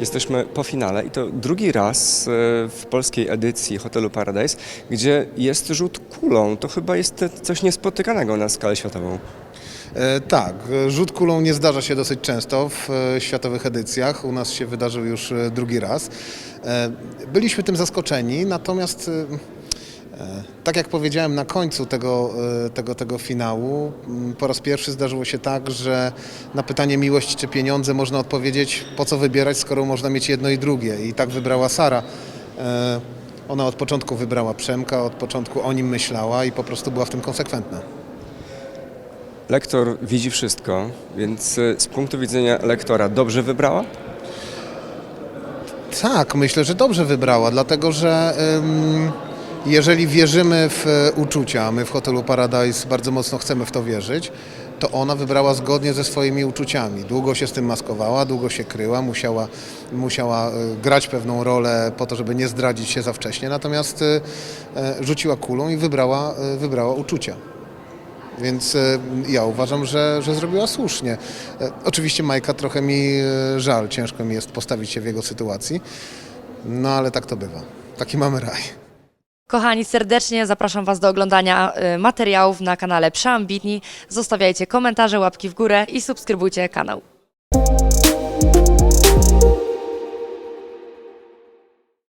jesteśmy po finale i to drugi raz e, w polskiej edycji Hotelu Paradise, gdzie jest rzut kulą. To chyba jest coś niespotykanego na skalę światową. E, Tak, rzut kulą nie zdarza się dosyć często w e, światowych edycjach. U nas się wydarzył już drugi raz. Byliśmy tym zaskoczeni, natomiast tak jak powiedziałem na końcu tego, e, tego, tego finału, m, po raz pierwszy zdarzyło się tak, że na pytanie miłość czy pieniądze można odpowiedzieć, po co wybierać, skoro można mieć jedno i drugie. I tak wybrała Sara. E, Ona od początku wybrała Przemka, od początku o nim myślała i po prostu była w tym konsekwentna. Lektor widzi wszystko, więc e, z punktu widzenia lektora dobrze wybrała? Tak, myślę, że dobrze wybrała, dlatego że ym, jeżeli wierzymy w e, uczucia, my w hotelu Paradise bardzo mocno chcemy w to wierzyć, to ona wybrała zgodnie ze swoimi uczuciami. Długo się z tym maskowała, długo się kryła, musiała, musiała e, grać pewną rolę po to, żeby nie zdradzić się za wcześnie, natomiast e, rzuciła kulą i wybrała, wybrała uczucia. Więc ja uważam, że, że zrobiła słusznie. Oczywiście Majka trochę mi żal, ciężko mi jest postawić się w jego sytuacji, no ale tak to bywa. Taki mamy raj. Kochani, serdecznie zapraszam Was do oglądania y, materiałów na kanale Przeambitni. Zostawiajcie komentarze, łapki w górę i subskrybujcie kanał.